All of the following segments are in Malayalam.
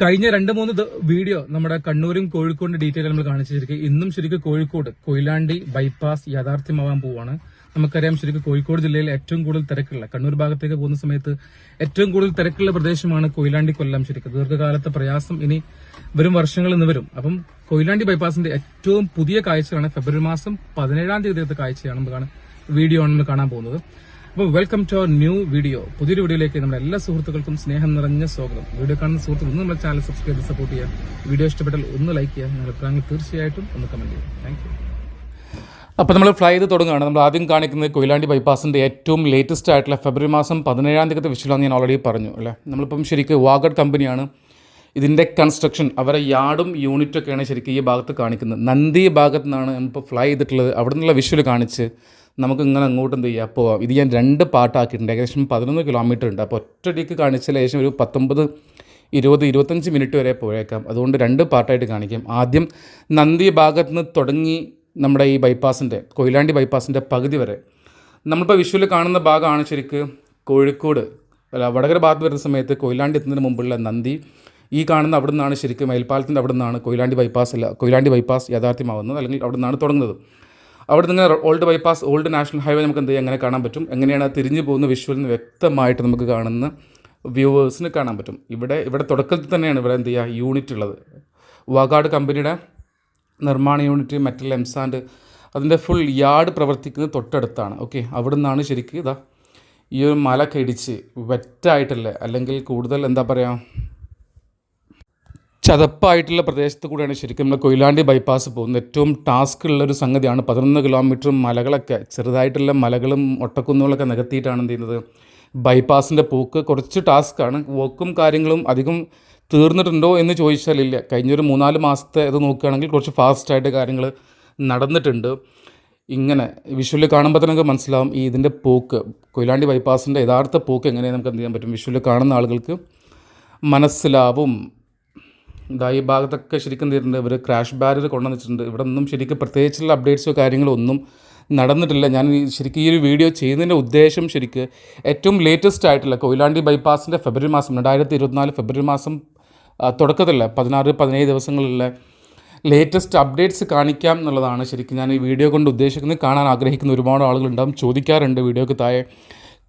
കഴിഞ്ഞ രണ്ട് മൂന്ന് വീഡിയോ നമ്മുടെ കണ്ണൂരും കോഴിക്കോടിന്റെ ഡീറ്റെയിൽ നമ്മൾ കാണിച്ചിരിക്കും. ഇന്നും ശരിക്കും കോഴിക്കോട് കൊയിലാണ്ടി ബൈപ്പാസ് യാഥാർത്ഥ്യമാവാൻ പോവാണ്. നമുക്കറിയാം ശരിക്കും കോഴിക്കോട് ജില്ലയിൽ ഏറ്റവും കൂടുതൽ തിരക്കുള്ള കണ്ണൂർ ഭാഗത്തേക്ക് പോകുന്ന സമയത്ത് ഏറ്റവും കൂടുതൽ തിരക്കുള്ള പ്രദേശമാണ് കൊയിലാണ്ടി കൊല്ലം ശരിക്കും. ദീർഘകാലത്തെ പ്രയാസം ഇനി വരും വർഷങ്ങൾ ഇന്ന് വരും. അപ്പം കൊയിലാണ്ടി ബൈപ്പാസിന്റെ ഏറ്റവും പുതിയ കാഴ്ചയാണ് ഫെബ്രുവരി മാസം പതിനേഴാം തീയതിയത്തെ കാഴ്ചയാണ് കാണാൻ വീഡിയോ ആണ് നമ്മൾ കാണാൻ പോകുന്നത്. അപ്പോൾ welcome to our new video പുതിയൊരു വീഡിയോയിലേക്ക് നമ്മുടെ എല്ലാ സുഹൃത്തുക്കൾക്കും സ്നേഹം നിറഞ്ഞ സ്വാഗതം. വീഡിയോ കാണുന്ന സുഹൃത്തുക്കൾ ഒന്ന് നമ്മുടെ ചാനൽ സബ്സ്ക്രൈബ് സപ്പോർട്ട് ചെയ്യുക. വീഡിയോ ഇഷ്ടപ്പെട്ടാൽ ഒന്ന് ലൈക്ക് ചെയ്യുക. നിങ്ങളുടെ അഭിപ്രായങ്ങൾ തീർച്ചയായിട്ടും ഒന്ന് കമന്റ് ചെയ്യുക. താങ്ക് യു അപ്പോൾ നമ്മൾ ഫ്ലൈ ചെയ്ത് തുടങ്ങുകയാണ്. നമ്മൾ ആദ്യം കാണിക്കുന്നത് കൊയിലാണ്ടി ബൈപ്പാസിന്റെ ഏറ്റവും ലേറ്റസ്റ്റ് ആയിട്ടുള്ള ഫെബ്രുവരി മാസം പതിനേഴാം തീയതി വിഷയമാണ് ഞാൻ ഓൾറെഡി പറഞ്ഞു അല്ലേ? നമ്മളിപ്പം ശരിക്കും വാഗഡ് കമ്പനിയാണ് ഇതിന്റെ കൺസ്ട്രക്ഷൻ അവരെ യാർഡും യൂണിറ്റൊക്കെയാണ് ശരിക്കും ഈ ഭാഗത്ത് കാണിക്കുന്നത്. നന്ദി ഭാഗത്തു നിന്നാണ് നമ്മളിപ്പോൾ ഫ്ലൈ ചെയ്തിട്ടുള്ളത്. അവിടെ നിന്നുള്ള വിഷ്വൽ കാണിച്ച് നമുക്ക് ഇങ്ങനെ അങ്ങോട്ട് എന്ത് ചെയ്യുക പോവാം ഇത് ഞാൻ രണ്ട് പാട്ടാക്കിയിട്ടുണ്ട്. ഏകദേശം പതിനൊന്ന് കിലോമീറ്റർ ഉണ്ട്. അപ്പോൾ ഒറ്റയടിക്ക് കാണിച്ചാൽ ഏകദേശം ഒരു പത്തൊമ്പത് ഇരുപത് ഇരുപത്തഞ്ച് മിനിറ്റ് വരെ പോയേക്കാം. അതുകൊണ്ട് രണ്ട് പാർട്ടായിട്ട് കാണിക്കാം. ആദ്യം നന്ദി ഭാഗത്ത് നിന്ന് തുടങ്ങി നമ്മുടെ ഈ ബൈപ്പാസിന്റെ കൊയിലാണ്ടി ബൈപ്പാസിന്റെ പകുതി വരെ. നമ്മളിപ്പോൾ വിഷുവിൽ കാണുന്ന ഭാഗമാണ് ശരിക്ക് കോഴിക്കോട്. അല്ല വടകര ഭാഗത്ത് വരുന്ന സമയത്ത് കൊയിലാണ്ടി എത്തുന്നതിന് മുമ്പുള്ള നന്ദി. ഈ കാണുന്ന അവിടെ നിന്നാണ് ശരിക്കും മേൽപ്പാലത്തിന്റെ അവിടെ നിന്നാണ് കൊയിലാണ്ടി ബൈപ്പാസ് അല്ല കൊയിലാണ്ടി ബൈപ്പാസ് യാഥാർത്ഥ്യമാവുന്നത് അല്ലെങ്കിൽ അവിടെ നിന്നാണ് തുടങ്ങുന്നത്. അവിടെ നിന്ന് old bypass old national highway നമുക്ക് എന്ത് എങ്ങനെ കാണാൻ പറ്റും? എങ്ങനെയാണ് തിരിഞ്ഞു പോകുന്ന വിഷ്വലിന് വ്യക്തമായിട്ട് നമുക്ക് കാണുന്ന വ്യൂവേഴ്സിന് കാണാൻ പറ്റും. ഇവിടെ ഇവിടെ തുടക്കത്തിൽ തന്നെയാണ് ഇവിടെ എന്ത് ചെയ്യുക? യൂണിറ്റ് ഉള്ളത്. വാഗാട് കമ്പനിയുടെ നിർമ്മാണ യൂണിറ്റ് മെറ്റൽ എംസാൻഡ് അതിന്റെ ഫുൾ യാർഡ് പ്രവർത്തിക്കുന്നത് തൊട്ടടുത്താണ്. ഓക്കെ അവിടെ നിന്നാണ് ശരിക്കും ഇതാ ഈ ഒരു മല ഇടിച്ച് വെറ്റായിട്ടല്ലേ അല്ലെങ്കിൽ കൂടുതൽ എന്താ പറയുക ചതപ്പായിട്ടുള്ള പ്രദേശത്ത് കൂടെയാണ് ശരിക്കും നമ്മൾ കൊയിലാണ്ടി ബൈപ്പാസ് പോകുന്നത്. ഏറ്റവും ടാസ്ക് ഉള്ളൊരു സംഗതിയാണ്. പതിനൊന്ന് കിലോമീറ്റർ മലകളൊക്കെ ചെറുതായിട്ടുള്ള മലകളും ഒട്ടക്കുന്നുകളൊക്കെ നികത്തിയിട്ടാണ് എന്ത് ചെയ്യുന്നത്. ബൈപ്പാസിന്റെ പോക്ക് കുറച്ച് ടാസ്ക്കാണ്. വോക്കും കാര്യങ്ങളും അധികം തീർന്നിട്ടുണ്ടോ എന്ന് ചോദിച്ചാൽ ഇല്ല. കഴിഞ്ഞൊരു മൂന്നാൽ മാസത്തെ ഇത് നോക്കുകയാണെങ്കിൽ കുറച്ച് ഫാസ്റ്റായിട്ട് കാര്യങ്ങൾ നടന്നിട്ടുണ്ട്. ഇങ്ങനെ വിഷുവിൽ കാണുമ്പോൾ തന്നെ നമുക്ക് മനസ്സിലാവും ഈ ഇതിന്റെ പോക്ക്. കൊയിലാണ്ടി ബൈപ്പാസിന്റെ യഥാർത്ഥ പോക്ക് എങ്ങനെയാണ് നമുക്ക് എന്ത് ചെയ്യാൻ പറ്റും? വിഷുവിൽ കാണുന്ന ആളുകൾക്ക് മനസ്സിലാവും. ഇതാ ഈ ഭാഗത്തൊക്കെ ശരിക്കും തീരുന്നുണ്ട് ഇവർ ക്രാഷ് ബാരിയർ കൊണ്ടുവന്നിട്ടുണ്ട് ഇവിടെ ഒന്നും ശരിക്കും പ്രത്യേകിച്ചുള്ള അപ്ഡേറ്റ്സോ കാര്യങ്ങളോ ഒന്നും നടന്നിട്ടില്ല. ഞാൻ ശരിക്കും ഈ ഒരു വീഡിയോ ചെയ്യുന്നതിന്റെ ഉദ്ദേശം ശരിക്കും ഏറ്റവും ലേറ്റസ്റ്റ് ആയിട്ടുള്ള കൊയിലാണ്ടി ബൈപ്പാസിന്റെ ഫെബ്രുവരി മാസം രണ്ടായിരത്തി ഇരുപത്തിനാല് ഫെബ്രുവരി മാസം തുടക്കത്തില്ല പതിനാറ് പതിനേഴ് ദിവസങ്ങളിലെ ലേറ്റസ്റ്റ് അപ്ഡേറ്റ്സ് കാണിക്കാം എന്നുള്ളതാണ് ശരിക്കും ഞാൻ ഈ വീഡിയോ കൊണ്ട് ഉദ്ദേശിക്കുന്നത്. കാണാൻ ആഗ്രഹിക്കുന്ന ഒരുപാട് ആളുകളുണ്ടാവും. ചോദിക്കാറുണ്ട് വീഡിയോക്ക് താഴെ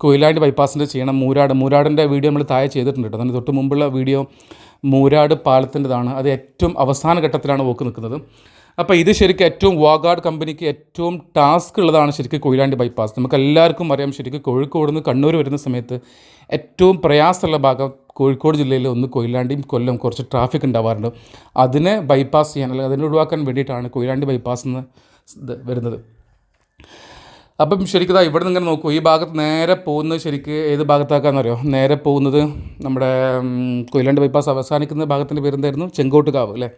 കൊയിലാണ്ടി ബൈപ്പാസിന്റെ ചെയ്യണം. മൂരാട് മൂരാടിന്റെ വീഡിയോ നമ്മൾ താഴെ ചെയ്തിട്ടുണ്ട് കേട്ടോ. അതിന് തൊട്ട് മുമ്പുള്ള വീഡിയോ മൂരാട് പാലത്തിന്റെതാണ്. അത് ഏറ്റവും അവസാന ഘട്ടത്തിലാണ് വോക്ക് നിൽക്കുന്നത്. അപ്പോൾ ഇത് ശരിക്കും ഏറ്റവും വാഗാഡ് കമ്പനിക്ക് ഏറ്റവും ടാസ്ക് ഉള്ളതാണ് ശരിക്കും കൊയിലാണ്ടി ബൈപ്പാസ്. നമുക്ക് എല്ലാവർക്കും അറിയാം ശരിക്കും കോഴിക്കോട് നിന്ന് കണ്ണൂർ വരുന്ന സമയത്ത് ഏറ്റവും പ്രയാസമുള്ള ഭാഗം കോഴിക്കോട് ജില്ലയിൽ ഒന്ന് കൊയിലാണ്ടിയും കൊല്ലം കുറച്ച് ട്രാഫിക് ഉണ്ടാവാറുണ്ട്. അതിനെ ബൈപ്പാസ് ചെയ്യാൻ അല്ലെങ്കിൽ അതിനെ ഒഴിവാക്കാൻ വേണ്ടിയിട്ടാണ് കൊയിലാണ്ടി ബൈപ്പാസ് എന്ന് വരുന്നത്. അപ്പം ശരിക്കും ഇവിടെ നിന്ന് ഇങ്ങനെ നോക്കൂ ഈ ഭാഗത്ത് നേരെ പോകുന്നത് ശരിക്ക് ഏത് ഭാഗത്താക്കാന്നറിയോ? നേരെ പോകുന്നത് നമ്മുടെ കൊയിലാണ്ട് ബൈപ്പാസ് അവസാനിക്കുന്ന ഭാഗത്തിന്റെ പേരെന്തായിരുന്നു? ചെങ്കോട്ടുകാവ് അല്ലേ?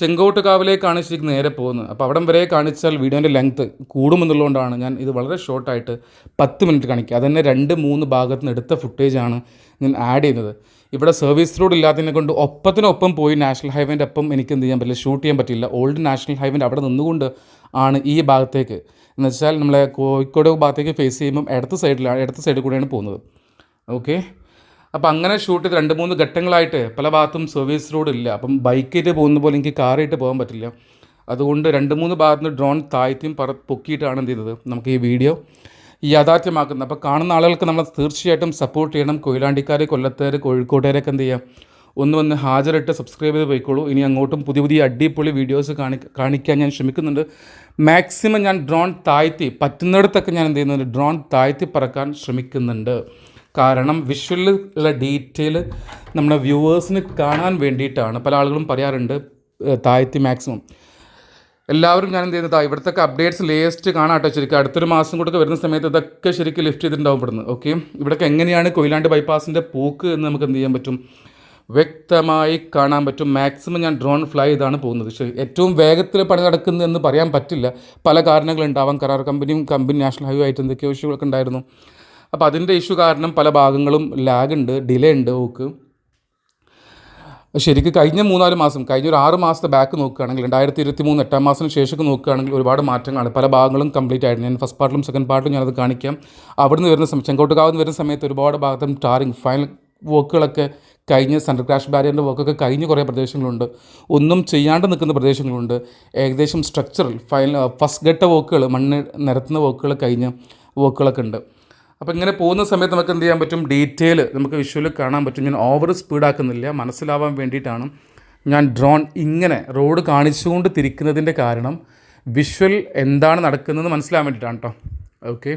ചെങ്കോട്ടുകാവിലേക്കാണ് ശരിക്കും നേരെ പോകുന്നത്. അപ്പോൾ അവിടം വരെ കാണിച്ചാൽ വീഡിയോന്റെ ലെങ്ത്ത് കൂടുമെന്നുള്ളതുകൊണ്ടാണ് ഞാൻ ഇത് വളരെ ഷോർട്ടായിട്ട് പത്ത് മിനിറ്റ് കാണിക്കുക. അതന്നെ രണ്ട് മൂന്ന് ഭാഗത്ത് നിന്ന് എടുത്ത ഫുട്ടേജാണ് ഞാൻ ആഡ് ചെയ്യുന്നത്. ഇവിടെ സർവീസ് റോഡ് ഇല്ലാത്തതിനെ കൊണ്ട് ഒപ്പത്തിനൊപ്പം പോയി നാഷണൽ ഹൈവേന്റെ ഒപ്പം എനിക്ക് എന്ത് ചെയ്യാൻ പറ്റില്ല ഷൂട്ട് ചെയ്യാൻ പറ്റില്ല. ഓൾഡ് നാഷണൽ ഹൈവേന്റെ അവിടെ നിന്നുകൊണ്ട് ആണ് ഈ ഭാഗത്തേക്ക്. എന്ന് വെച്ചാൽ നമ്മളെ കോഴിക്കോട് ഭാഗത്തേക്ക് ഫേസ് ചെയ്യുമ്പം ഇടത്ത് സൈഡിലാണ് ഇടത്ത് സൈഡിൽ കൂടെയാണ് പോകുന്നത്. ഓക്കെ. അപ്പോൾ അങ്ങനെ ഷൂട്ട് ചെയ്ത് രണ്ട് മൂന്ന് ഘട്ടങ്ങളായിട്ട് പല ഭാഗത്തും സർവീസ് റോഡ് ഇല്ല. അപ്പം ബൈക്കായിട്ട് പോകുന്ന പോലെ എനിക്ക് കാറായിട്ട് പോകാൻ പറ്റില്ല. അതുകൊണ്ട് രണ്ട് മൂന്ന് ഭാഗത്ത് നിന്ന് ഡ്രോൺ താഴ്ത്തിയും പറ പൊക്കിയിട്ടാണ് എന്ത് ചെയ്തത് നമുക്ക് ഈ വീഡിയോ യാഥാർത്ഥ്യമാക്കുന്നത്. അപ്പോൾ കാണുന്ന ആളുകൾക്ക് നമ്മൾ തീർച്ചയായിട്ടും സപ്പോർട്ട് ചെയ്യണം. കൊയിലാണ്ടിക്കാർ കൊല്ലത്തേർ കോഴിക്കോട്ടുകാരൊക്കെ എന്ത് ചെയ്യാം? ഒന്ന് വന്ന് ഹാജറിട്ട് സബ്സ്ക്രൈബ് ചെയ്ത് പോയിക്കോളൂ. ഇനി അങ്ങോട്ടും പുതിയ പുതിയ അടിപൊളി വീഡിയോസ് കാണി കാണിക്കാൻ ഞാൻ ശ്രമിക്കുന്നുണ്ട്. മാക്സിമം ഞാൻ ഡ്രോൺ താഴ്ത്തി പറ്റുന്നിടത്തൊക്കെ ഞാൻ എന്ത് ചെയ്യുന്നുണ്ട്? ഡ്രോൺ താഴ്ത്തി പറക്കാൻ ശ്രമിക്കുന്നുണ്ട്. കാരണം വിഷ്വലിൽ ഉള്ള ഡീറ്റെയിൽ നമ്മുടെ വ്യൂവേഴ്സിന് കാണാൻ വേണ്ടിയിട്ടാണ്. പല ആളുകളും പറയാറുണ്ട് താഴ്ത്തി മാക്സിമം എല്ലാവരും ഞാൻ എന്ത് ചെയ്യുന്നത് ഇവിടുത്തെ അപ്ഡേറ്റ്സ് ലേസ്റ്റ് കാണാട്ടോ ശരിക്കും. അടുത്തൊരു മാസം കൂടെ വരുന്ന സമയത്ത് ഇതൊക്കെ ശരിക്കും ലിഫ്റ്റ് ചെയ്തിട്ടുണ്ടാവും ഇവിടുന്ന് ഓക്കെ ഇവിടെയൊക്കെ എങ്ങനെയാണ് കൊയിലാണ്ട് ബൈപ്പാസിന്റെ പോക്ക് എന്ന് നമുക്ക് എന്ത് ചെയ്യാൻ പറ്റും? വ്യക്തമായി കാണാൻ പറ്റും. മാക്സിമം ഞാൻ ഡ്രോൺ ഫ്ലൈ ചെയ്താണ് പോകുന്നത്. ശരി ഏറ്റവും വേഗത്തിൽ പണി നടക്കുന്നതെന്ന് പറയാൻ പറ്റില്ല. പല കാരണങ്ങളുണ്ടാവാം കരാർ കമ്പനിയും കമ്പനി നാഷണൽ ഹൈവേ ആയിട്ട് എന്തൊക്കെയോ ഇഷ്യൂകളൊക്കെ ഉണ്ടായിരുന്നു. അപ്പോൾ അതിന്റെ ഇഷ്യൂ കാരണം പല ഭാഗങ്ങളും ലാഗ് ഉണ്ട് ഡിലേ ഉണ്ട് ഓക്ക്. ശരിക്കും കഴിഞ്ഞ മൂന്നാൽ മാസം കഴിഞ്ഞ ഒരു ആറ് മാസത്തെ ബാക്ക് നോക്കുകയാണെങ്കിൽ രണ്ടായിരത്തി ഇരുപത്തി മൂന്ന് എട്ടാം മാസത്തിന് ശേഷം നോക്കുകയാണെങ്കിൽ ഒരുപാട് മാറ്റങ്ങളാണ്. പല ഭാഗങ്ങളും കംപ്ലീറ്റ് ആയിരുന്നു ഞാൻ ഫസ്റ്റ് പാർട്ടിലും സെക്കൻഡ് പാർട്ടിലും ഞാനത് കാണിക്കാം. അവിടെ നിന്ന് വരുന്ന സമയം ചെങ്കോട്ടുകാവ് നിന്ന് വരുന്ന സമയത്ത് ഒരുപാട് ഭാഗത്തും ടാറിങ് ഫൈനൽ വർക്കുകളൊക്കെ കഴിഞ്ഞ് സെൻട്രൽ ക്രാഷ് ബാരിയറിന്റെ വർക്കൊക്കെ കഴിഞ്ഞ് കുറേ പ്രദേശങ്ങളുണ്ട്. ഒന്നും ചെയ്യാണ്ട് നിൽക്കുന്ന പ്രദേശങ്ങളുണ്ട്. ഏകദേശം സ്ട്രക്ചറൽ ഫൈനൽ ഫസ്റ്റ് ഘട്ട വർക്കുകൾ മണ്ണ് നിരത്തുന്ന വർക്കുകൾ കഴിഞ്ഞ് വർക്കുകളൊക്കെ ഉണ്ട്. അപ്പോൾ ഇങ്ങനെ പോകുന്ന സമയത്ത് നമുക്ക് എന്ത് ചെയ്യാൻ പറ്റും? ഡീറ്റെയിൽ നമുക്ക് വിഷ്വലിൽ കാണാൻ പറ്റും. ഞാൻ ഓവർ സ്പീഡാക്കുന്നില്ല മനസ്സിലാവാൻ വേണ്ടിയിട്ടാണ് ഞാൻ ഡ്രോൺ ഇങ്ങനെ റോഡ് കാണിച്ചുകൊണ്ട് തിരിക്കുന്നതിന്റെ കാരണം വിഷ്വൽ എന്താണ് നടക്കുന്നത് മനസ്സിലാവാൻ വേണ്ടിയിട്ടാണ് കേട്ടോ ഓക്കെ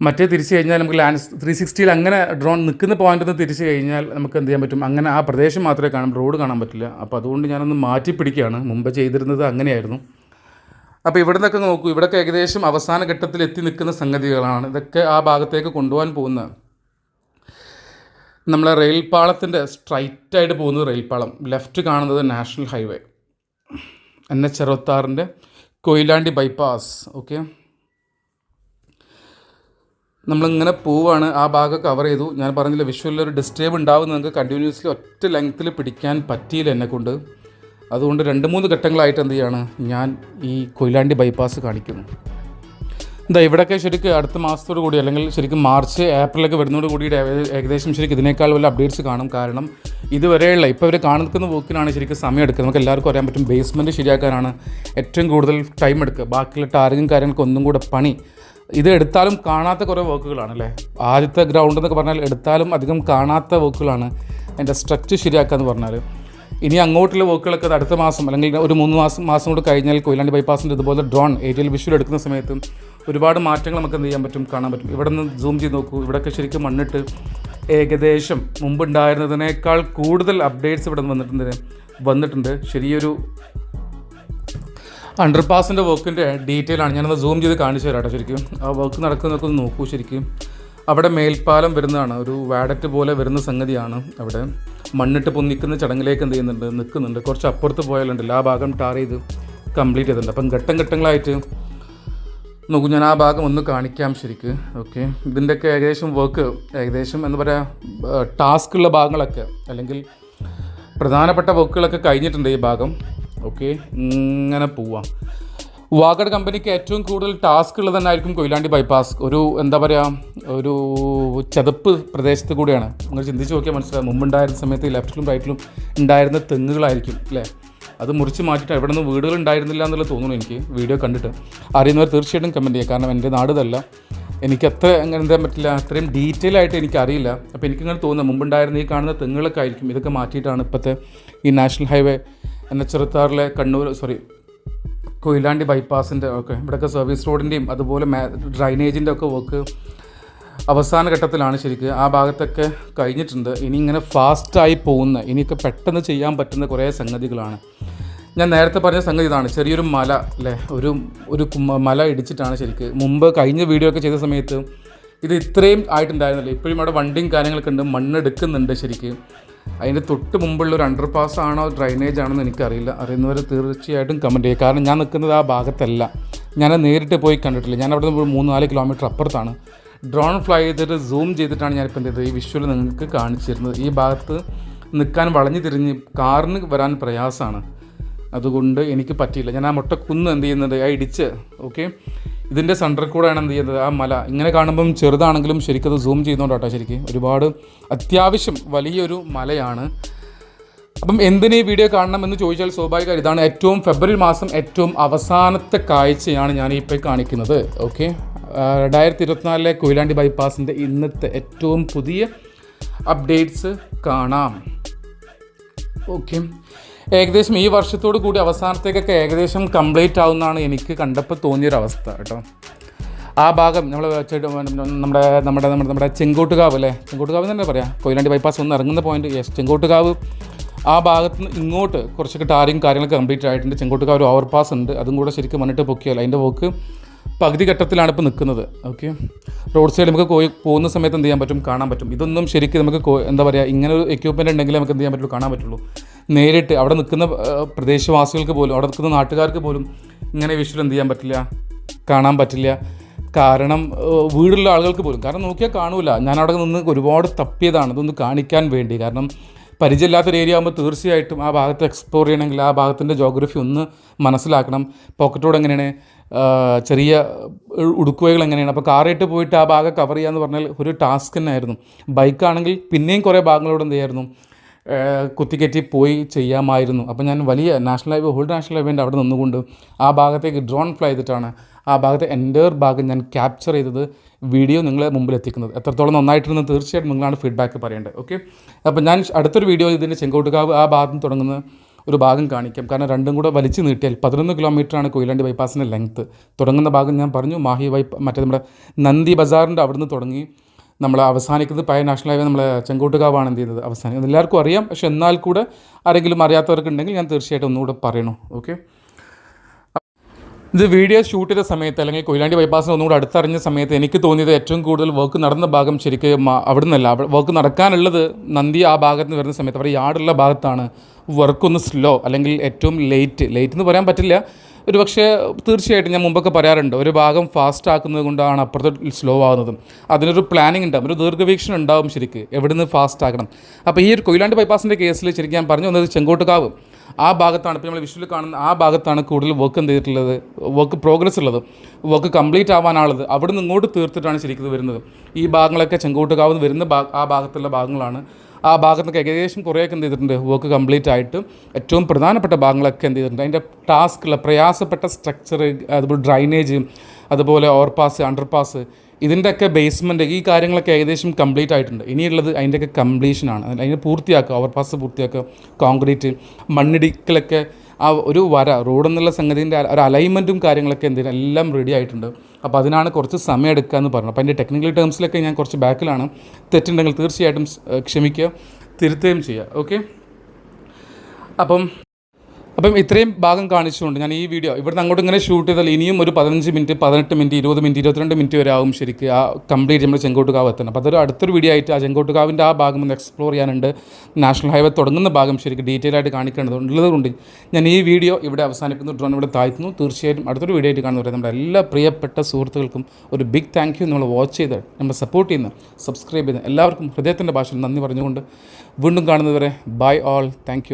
മറ്റേ തിരിച്ചു കഴിഞ്ഞാൽ നമുക്ക് ലാൻഡ് ത്രീ സിക്സ്റ്റിയിൽ അങ്ങനെ ഡ്രോൺ നിൽക്കുന്ന പോയിന്റിൽ നിന്ന് തിരിച്ചു കഴിഞ്ഞാൽ നമുക്ക് എന്ത് ചെയ്യാൻ പറ്റും? അങ്ങനെ ആ പ്രദേശം മാത്രമേ കാണാൻ റോഡ് കാണാൻ പറ്റില്ല. അപ്പോൾ അതുകൊണ്ട് ഞാനൊന്ന് മാറ്റി പിടിക്കുകയാണ് മുമ്പ് ചെയ്തിരുന്നത് അങ്ങനെയായിരുന്നു. അപ്പോൾ ഇവിടെ നിന്നൊക്കെ നോക്കൂ ഇവിടെയൊക്കെ ഏകദേശം അവസാന ഘട്ടത്തിൽ എത്തി നിൽക്കുന്ന സംഗതികളാണ്. ഇതൊക്കെ ആ ഭാഗത്തേക്ക് കൊണ്ടുപോകാൻ പോകുന്നത് നമ്മളെ റെയിൽ പാളത്തിന്റെ സ്ട്രൈറ്റായിട്ട് പോകുന്നത് റെയിൽ ലെഫ്റ്റ് കാണുന്നത് നാഷണൽ ഹൈവേ. എൻ എച്ച് അറുപത്താറിന്റെ കൊയിലാണ്ടി ബൈപ്പാസ്. ഓക്കെ. നമ്മളിങ്ങനെ പോവാണ്. ആ ഭാഗം കവർ ചെയ്തു. ഞാൻ പറഞ്ഞില്ല വിഷ്വലിൽ ഒരു ഡിസ്റ്റേബ് ഉണ്ടാവും നിങ്ങൾക്ക് കണ്ടിന്യൂസ്ലി ഒറ്റ ലെങ്ത്തിൽ പിടിക്കാൻ പറ്റിയില്ല എന്നെക്കൊണ്ട്. അതുകൊണ്ട് രണ്ട് മൂന്ന് ഘട്ടങ്ങളായിട്ട് എന്ത് ചെയ്യാണ് ഞാൻ ഈ കൊയിലാണ്ടി ബൈപ്പാസ് കാണിക്കുന്നു. എന്താ ഇവിടെയൊക്കെ ശരിക്കും അടുത്ത മാസത്തോടു കൂടി അല്ലെങ്കിൽ ശരിക്കും മാർച്ച് ഏപ്രിലൊക്കെ വരുന്നതോട് കൂടി ഏകദേശം ശരിക്കും ഇതിനേക്കാൾ വല്ല അപ്ഡേറ്റ്സ് കാണും. കാരണം ഇതുവരെയുള്ള ഇപ്പോൾ ഇവർ കാണുന്ന വോക്കിനാണ് ശരിക്കും സമയം എടുക്കുക നമുക്ക് എല്ലാവർക്കും അറിയാൻ പറ്റും ബേസ്മെന്റ് ശരിയാക്കാനാണ് ഏറ്റവും കൂടുതൽ ടൈം എടുക്കുക. ബാക്കിയുള്ള ടാർഗും കാര്യങ്ങൾക്ക് ഒന്നും കൂടെ പണി. ഇത് എടുത്താലും കാണാത്ത കുറേ വർക്കുകളാണ് അല്ലേ? ആദ്യത്തെ ഗ്രൗണ്ട് എന്നൊക്കെ പറഞ്ഞാൽ എടുത്താലും അധികം കാണാത്ത വർക്കുകളാണ് അതിന്റെ സ്ട്രക്ചർ ശരിയാക്കുക എന്ന് പറഞ്ഞാൽ ഇനി അങ്ങോട്ടുള്ള വർക്കുകളൊക്കെ അടുത്ത മാസം അല്ലെങ്കിൽ ഒരു മൂന്ന് മാസം മാസം കൂടെ കഴിഞ്ഞാൽ കൊയിലാണ്ടി ബൈപ്പാസിന്റെ ഇതുപോലെ ഡ്രോൺ ഏരിയൽ വിഷ്വൽ എടുക്കുന്ന സമയത്ത് ഒരുപാട് മാറ്റങ്ങൾ നമുക്ക് എന്ത് ചെയ്യാൻ പറ്റും കാണാൻ പറ്റും. ഇവിടെ നിന്ന് സൂം ചെയ്ത് നോക്കൂ. ഇവിടെയൊക്കെ ശരിക്കും മണ്ണിട്ട് ഏകദേശം മുമ്പുണ്ടായിരുന്നതിനേക്കാൾ കൂടുതൽ അപ്ഡേറ്റ്സ് ഇവിടെ വന്നിട്ടുണ്ട്. വന്നിട്ടുണ്ട്. ശരിയൊരു അണ്ടർപാസിന്റെ വർക്കിന്റെ ഡീറ്റെയിൽ ആണ്. ഞാനത് സൂം ചെയ്ത് കാണിച്ചു തരാം കേട്ടോ ശരിക്കും. ആ വർക്ക് നടക്കുന്നതൊക്കെ നോക്കൂ ശരിക്കും. അവിടെ മേൽപ്പാലം വരുന്നതാണ്. ഒരു വാഡറ്റ് പോലെ വരുന്ന സംഗതിയാണ് അവിടെ. മണ്ണിട്ട് പൊന്നിക്കുന്ന ചടങ്ങിലേക്ക് എന്ത് ചെയ്യുന്നുണ്ട്? നിൽക്കുന്നുണ്ട്. കുറച്ച് അപ്പുറത്ത് പോയാലുണ്ടല്ലോ ആ ഭാഗം ടാർ ചെയ്ത് കംപ്ലീറ്റ് ചെയ്തിട്ടുണ്ട്. അപ്പം ഘട്ടം ഘട്ടങ്ങളായിട്ട് നോക്കൂ ഞാൻ ആ ഭാഗം ഒന്ന് കാണിക്കാം ശരിക്ക്. ഓക്കെ. ഇതിന്റെയൊക്കെ ഏകദേശം വർക്ക് ഏകദേശം എന്ന് പറയുക ടാസ്ക് ഉള്ള ഭാഗങ്ങളൊക്കെ അല്ലെങ്കിൽ പ്രധാനപ്പെട്ട വർക്കുകളൊക്കെ കഴിഞ്ഞിട്ടുണ്ട് ഈ ഭാഗം. ഓക്കെ. ഇങ്ങനെ പോവാം. വാഗഡ് കമ്പനിക്ക് ഏറ്റവും കൂടുതൽ ടാസ്ക് ഉള്ളത് തന്നെയായിരിക്കും കൊയിലാണ്ടി ബൈപ്പാസ് ഒരു എന്താ പറയുക ഒരു ചതുപ്പ് പ്രദേശത്ത് കൂടിയാണ്. നിങ്ങൾ ചിന്തിച്ച് നോക്കിയാൽ മനസ്സിലാവും. മുമ്പുണ്ടായിരുന്ന സമയത്ത് ലെഫ്റ്റിലും റൈറ്റിലും ഉണ്ടായിരുന്ന തെങ്ങുകളായിരിക്കും അല്ലേ? അത് മുറിച്ച് മാറ്റിയിട്ട് എവിടെ നിന്ന് വീടുകൾ ഉണ്ടായിരുന്നില്ല എന്നുള്ളത് തോന്നുന്നു എനിക്ക് വീഡിയോ കണ്ടിട്ട്. അറിയുന്നവർ തീർച്ചയായിട്ടും കമന്റ് ചെയ്യുക. കാരണം എന്റെ നാടുതല്ല. എനിക്ക് അത്ര അങ്ങനെ എന്താ പറ്റില്ല അത്രയും ഡീറ്റെയിൽ ആയിട്ട് എനിക്കറിയില്ല. അപ്പോൾ എനിക്കിങ്ങനെ തോന്നുന്നു മുമ്പുണ്ടായിരുന്ന ഈ കാണുന്ന തെങ്ങുകളൊക്കെ ആയിരിക്കും. ഇതൊക്കെ മാറ്റിയിട്ടാണ് ഇപ്പോഴത്തെ ഈ നാഷണൽ ഹൈവേ എന്ന ചെറുത്താറിലെ കണ്ണൂർ സോറി കൊയിലാണ്ടി ബൈപ്പാസിന്റെ ഒക്കെ ഇവിടെയൊക്കെ സർവീസ് റോഡിന്റെയും അതുപോലെ ഡ്രൈനേജിന്റെ ഒക്കെ വർക്ക് അവസാന ഘട്ടത്തിലാണ് ശരിക്കും. ആ ഭാഗത്തൊക്കെ കഴിഞ്ഞിട്ടുണ്ട്. ഇനി ഇങ്ങനെ ഫാസ്റ്റായി പോകുന്ന ഇനിയൊക്കെ പെട്ടെന്ന് ചെയ്യാൻ പറ്റുന്ന കുറേ സംഗതികളാണ്. ഞാൻ നേരത്തെ പറഞ്ഞ സംഗതി ഇതാണ്. ചെറിയൊരു മല അല്ലേ? ഒരു ഒരു മല ഇടിച്ചിട്ടാണ് ശരിക്ക്. മുമ്പ് കഴിഞ്ഞ വീഡിയോ ഒക്കെ ചെയ്ത സമയത്ത് ഇത് ഇത്രയും ആയിട്ടുണ്ടായിരുന്നില്ല. ഇപ്പോഴും അവിടെ വണ്ടിയും കാര്യങ്ങളൊക്കെ ഉണ്ട്. മണ്ണെടുക്കുന്നുണ്ട് ശരിക്ക്. അതിന്റെ തൊട്ട് മുമ്പുള്ള ഒരു അണ്ടർ പാസ് ആണോ ഡ്രൈനേജ് ആണോ എന്ന് എനിക്കറിയില്ല. അറിയുന്നവരെ തീർച്ചയായിട്ടും കമന്റ് ചെയ്യുക കാരണം ഞാൻ നിൽക്കുന്നത് ആ ഭാഗത്തല്ല. ഞാൻ നേരിട്ട് പോയി കണ്ടിട്ടില്ല. ഞാൻ അവിടെ നിന്ന് മൂന്ന് നാല് കിലോമീറ്റർ അപ്പുറത്താണ്. ഡ്രോൺ ഫ്ലൈ ചെയ്തിട്ട് സൂം ചെയ്തിട്ടാണ് ഞാനിപ്പോൾ എന്ത് ചെയ്തത്? ഈ വിഷ്വൽ നിങ്ങൾക്ക് കാണിച്ചിരുന്നത്. ഈ ഭാഗത്ത് നിൽക്കാൻ വളഞ്ഞു തിരിഞ്ഞ് കാറിന് വരാൻ പ്രയാസമാണ്. അതുകൊണ്ട് എനിക്ക് പറ്റിയില്ല. ഞാൻ ആ മുട്ട കുന്ന് എന്ത് ചെയ്യുന്നുണ്ട്? ആ ഇടിച്ച് ഓക്കെ ഇതിന്റെ സെന്ററിൽ കൂടെയാണ് എന്ത് ചെയ്യുന്നത് ആ മല. ഇങ്ങനെ കാണുമ്പം ചെറുതാണെങ്കിലും ശരിക്കും അത് സൂം ചെയ്യുന്നതുകൊണ്ടാട്ടോ ശരിക്കും? ഒരുപാട് അത്യാവശ്യം വലിയൊരു മലയാണ്. അപ്പം എന്തിന് ഈ വീഡിയോ കാണണം എന്ന് ചോദിച്ചാൽ സ്വാഭാവികമായി ഇതാണ് ഏറ്റവും ഫെബ്രുവരി മാസം ഏറ്റവും അവസാനത്തെ കാഴ്ചയാണ് ഞാൻ ഇപ്പോൾ കാണിക്കുന്നത്. ഓക്കെ? രണ്ടായിരത്തി ഇരുപത്തിനാലിലെ കൊയിലാണ്ടി ബൈപ്പാസിന്റെ ഇന്നത്തെ ഏറ്റവും പുതിയ അപ്ഡേറ്റ്സ് കാണാം. ഓക്കെ? ഏകദേശം ഈ വർഷത്തോട് കൂടി അവസാനത്തേക്കൊക്കെ ഏകദേശം കംപ്ലീറ്റ് ആവുമെന്നാണ് എനിക്ക് കണ്ടപ്പോൾ തോന്നിയൊരവസ്ഥ കേട്ടോ. ആ ഭാഗം നമ്മൾ നമ്മുടെ നമ്മുടെ നമ്മുടെ നമ്മുടെ ചെങ്കോട്ടുകാവ് അല്ലേ? ചെങ്കോട്ടുകാവ് തന്നെ പറയാം. കൊയിലാണ്ടി ബൈപ്പാസ് ഒന്ന് ഇറങ്ങുന്ന പോയിന്റ് യെസ് ചെങ്കോട്ടുകാവ്. ആ ഭാഗത്ത് നിന്ന് ഇങ്ങോട്ട് കുറച്ചൊക്കെ ടാറിങ് കാര്യങ്ങളൊക്കെ കംപ്ലീറ്റ് ആയിട്ടുണ്ട്. ചെങ്കോട്ടുകാവ് ഒരു ഓവർപാസ് ഉണ്ട്. അതും കൂടെ ശരിക്കും വന്നിട്ട് പൊക്കിയാൽ അതിന്റെ പോക്ക് പകുതി ഘട്ടത്തിലാണ് ഇപ്പോൾ നിൽക്കുന്നത് ഓക്കെ റോഡ് സൈഡ് നമുക്ക് പോയി പോകുന്ന സമയത്ത് എന്ത് ചെയ്യാൻ പറ്റും? കാണാൻ പറ്റും. ഇതൊന്നും ശരിക്കും നമുക്ക് എന്താ പറയുക ഇങ്ങനെ ഒരു എക്യൂപ്മെന്റ് ഉണ്ടെങ്കിൽ നമുക്ക് എന്ത് ചെയ്യാൻ പറ്റുള്ളൂ? കാണാൻ പറ്റുള്ളൂ. നേരിട്ട് അവിടെ നിൽക്കുന്ന പ്രദേശവാസികൾക്ക് പോലും അവിടെ നിൽക്കുന്ന നാട്ടുകാർക്ക് പോലും ഇങ്ങനെ വിഷ്വൽ എന്ത് ചെയ്യാൻ പറ്റില്ല? കാണാൻ പറ്റില്ല. കാരണം വീടുള്ള ആളുകൾക്ക് പോലും. കാരണം നോക്കിയാൽ കാണൂല. ഞാൻ അവിടെ നിന്ന് ഒരുപാട് തപ്പിയതാണ്. ഇതൊന്ന് കാണിക്കാൻ വേണ്ടി. കാരണം പരിചയമില്ലാത്തൊരു ഏരിയ ആകുമ്പോൾ തീർച്ചയായിട്ടും ആ ഭാഗത്ത് എക്സ്പ്ലോർ ചെയ്യണമെങ്കിൽ ആ ഭാഗത്തിന്റെ ജോഗ്രഫി ഒന്ന് മനസ്സിലാക്കണം. പോക്കറ്റോട് എങ്ങനെയാണ്? ചെറിയ ഉടുക്കുവകൾ എങ്ങനെയാണ്? അപ്പോൾ കാറായിട്ട് പോയിട്ട് ആ ഭാഗം കവർ ചെയ്യുക എന്ന് പറഞ്ഞാൽ ഒരു ടാസ്ക് തന്നെയായിരുന്നു. ബൈക്കാണെങ്കിൽ പിന്നെയും കുറേ ഭാഗങ്ങളോട് എന്ത് ചെയ്യായിരുന്നു? കുത്തിക്കറ്റി പോയി ചെയ്യാമായിരുന്നു. അപ്പോൾ ഞാൻ വലിയ നാഷണൽ ഹൈവേ ഓൾഡ് നാഷണൽ ഹൈവേന്റെ അവിടെ നിന്നുകൊണ്ട് ആ ഭാഗത്തേക്ക് ഡ്രോൺ ഫ്ലൈ ചെയ്തിട്ടാണ് ആ ഭാഗത്തെ എന്റയർ ഭാഗം ഞാൻ ക്യാപ്ചർ ചെയ്തത് വീഡിയോ നിങ്ങളെ മുമ്പിൽ എത്തിക്കുന്നത്. എത്രത്തോളം നന്നായിട്ടിരുന്ന് തീർച്ചയായിട്ടും നിങ്ങളാണ് ഫീഡ്ബാക്ക് പറയേണ്ടത്. ഓക്കെ അപ്പോൾ ഞാൻ അടുത്തൊരു വീഡിയോ ഇതിന്റെ ചെങ്കോട്ടുകാവ് ആ ഭാഗത്ത് തുടങ്ങുന്നത്. തുടങ്ങുന്ന ഒരു ഭാഗം കാണിക്കാം. കാരണം രണ്ടും കൂടെ വലിച്ചു നീട്ടിയാൽ പതിനൊന്ന് കിലോമീറ്ററാണ് കൊയിലാണ്ടി ബൈപ്പാസിന്റെ ലെങ്ത്ത് തുടങ്ങുന്ന ഭാഗം ഞാൻ പറഞ്ഞു മാഹി ബൈപ്പ് മറ്റേ നമ്മുടെ നന്ദി ബസാറിന്റെ അവിടുന്ന് തുടങ്ങി നമ്മൾ അവസാനിക്കുന്നത് പഴയ നാഷണൽ ഹൈവേ നമ്മളെ ചെങ്കോട്ടുകാവാണ് എന്ത് ചെയ്യുന്നത് അവസാനിക്കുന്നത്. എല്ലാവർക്കും അറിയാം. പക്ഷെ എന്നാൽ കൂടെ ആരെങ്കിലും അറിയാത്തവർക്കുണ്ടെങ്കിൽ ഞാൻ തീർച്ചയായിട്ടും ഒന്നുകൂടെ പറയണു. ഓക്കെ? ഇത് വീഡിയോ ഷൂട്ട് ചെയ്ത സമയത്ത് അല്ലെങ്കിൽ കൊയിലാണ്ടി ബൈപ്പാസിന് ഒന്നുകൂടെ അടുത്തറിഞ്ഞ സമയത്ത് എനിക്ക് തോന്നിയത് ഏറ്റവും കൂടുതൽ വർക്ക് നടന്ന ഭാഗം ശരിക്കും അവിടെ വർക്ക് നടക്കാനുള്ളത് നന്ദി ആ ഭാഗത്ത് നിന്ന് വരുന്ന സമയത്ത്. അവിടെ യാർഡുള്ള ഭാഗത്താണ് വർക്ക് ഒന്ന് സ്ലോ അല്ലെങ്കിൽ ഏറ്റവും ലേറ്റ് ലേറ്റ് എന്ന് പറയാൻ പറ്റില്ല. ഒരു പക്ഷേ തീർച്ചയായിട്ടും ഞാൻ മുമ്പൊക്കെ പറയാറുണ്ട്. ഒരു ഭാഗം ഫാസ്റ്റ് ആക്കുന്നത് കൊണ്ടാണ് അപ്പുറത്ത് സ്ലോ ആകുന്നതും അതിനൊരു പ്ലാനിങ് ഉണ്ടാകും ഒരു ദീർഘവീക്ഷണം ഉണ്ടാവും ശരിക്ക്. എവിടെ നിന്ന് ഫാസ്റ്റ് ആക്കണം അപ്പോൾ ഈ ഒരു കൊയിലാണ്ടി ബൈപ്പാസിന്റെ കേസിൽ ശരിക്കും ഞാൻ പറഞ്ഞു വന്നത് ചെങ്കോട്ടുകാവ്. ആ ഭാഗത്താണ്. ഇപ്പോൾ നമ്മൾ വിഷ്വൽ കാണുന്ന ആ ഭാഗത്താണ് കൂടുതൽ വർക്ക് എന്ത് ചെയ്തിട്ടുള്ളത്? വർക്ക് പ്രോഗ്രസ് ഉള്ളത്. വർക്ക് കംപ്ലീറ്റ് ആവാനുള്ളത് അവിടെ നിന്ന് ഇങ്ങോട്ട് തീർത്തിട്ടാണ് ശരിക്കും വരുന്നത്. ഈ ഭാഗങ്ങളൊക്കെ ചെങ്കോട്ടുകാവ് വരുന്ന ആ ഭാഗത്തുള്ള ഭാഗങ്ങളാണ്. ആ ഭാഗത്തൊക്കെ ഏകദേശം കുറേയൊക്കെ എന്ത് ചെയ്തിട്ടുണ്ട്? വർക്ക് കംപ്ലീറ്റ് ആയിട്ട് ഏറ്റവും പ്രധാനപ്പെട്ട ഭാഗങ്ങളൊക്കെ എന്ത് ചെയ്തിട്ടുണ്ട്? അതിന്റെ ടാസ്കുള്ള പ്രയാസപ്പെട്ട സ്ട്രക്ചർ അതുപോലെ ഡ്രൈനേജ് അതുപോലെ ഓവർപാസ് അണ്ടർപാസ് ഇതിന്റെയൊക്കെ ബേസ്മെന്റ് ഈ കാര്യങ്ങളൊക്കെ ഏകദേശം കംപ്ലീറ്റ് ആയിട്ടുണ്ട്. ഇനിയുള്ളത് അതിന്റെയൊക്കെ കംപ്ലീഷനാണ് അതിന് പൂർത്തിയാക്കുക ഓവർപാസ് പൂർത്തിയാക്കുക കോൺക്രീറ്റ് മണ്ണിടിക്കലൊക്കെ ആ ഒരു വര റോഡ് എന്നുള്ള സംഗതിന്റെ ഒരു അലൈൻമെന്റും കാര്യങ്ങളൊക്കെ എന്തിനും എല്ലാം റെഡി ആയിട്ടുണ്ട്. അപ്പോൾ അതിനാണ് കുറച്ച് സമയം എടുക്കുക എന്ന് പറഞ്ഞു അപ്പോൾ അതിന്റെ ടെക്നിക്കൽ ടേംസിലൊക്കെ ഞാൻ കുറച്ച് ബാക്കിലാണ്. തെറ്റുണ്ടെങ്കിൽ തീർച്ചയായിട്ടും ക്ഷമിക്കുക തിരുത്തുകയും ചെയ്യുക. ഓക്കെ അപ്പം അപ്പം ഇത്രയും ഭാഗം കാണിച്ചുകൊണ്ട് ഞാൻ ഈ വീഡിയോ ഇവിടുന്ന് അങ്ങോട്ട് ഇങ്ങനെ ഷൂട്ട് ചെയ്താൽ ഇനിയും ഒരു പതിനഞ്ച് മിനിറ്റ് പതിനെട്ട് മിനിറ്റ് ഇരുപത് മിനിറ്റ് ഇരുപത്തിരണ്ട് മിനിറ്റ് വരെ ആവും ശരിക്ക് ആ കംപ്ലീറ്റ് നമ്മൾ ചെങ്കോട്ടുകാവ് എത്തണം. അപ്പോൾ അതൊരു അടുത്തൊരു വീഡിയോ ആയിട്ട് ആ ചെങ്കോട്ടുകാവിന്റെ ആ ഭാഗം ഒന്ന് എക്സ്പ്ലോർ ചെയ്യാനുണ്ട്. നാഷണൽ ഹൈവേ തുടങ്ങുന്ന ഭാഗം ശരിക്കും ഡീറ്റെയിൽ ആയിട്ട് കാണിക്കേണ്ടതുണ്ടുള്ളതുകൊണ്ട് കൊണ്ട് ഞാൻ ഈ വീഡിയോ ഇവിടെ അവസാനിക്കുന്നു. ഡ്രോൺ ഇവിടെ താഴ്ത്തുന്നു. തീർച്ചയായിട്ടും അടുത്തൊരു വീഡിയോ ആയിട്ട് കാണുന്നവരെ നമ്മുടെ എല്ലാ പ്രിയപ്പെട്ട സുഹൃത്തുക്കൾക്കും ഒരു ബിഗ് താങ്ക് യു നമ്മൾ വാച്ച് ചെയ്ത് നമ്മൾ സപ്പോർട്ട് ചെയ്യുന്ന സബ്സ്ക്രൈബ് ചെയ്യുന്ന എല്ലാവർക്കും ഹൃദയത്തിന്റെ ഭാഷയിൽ നന്ദി പറഞ്ഞുകൊണ്ട് വീണ്ടും കാണുന്നതുവരെ ബൈ ഓൾ താങ്ക്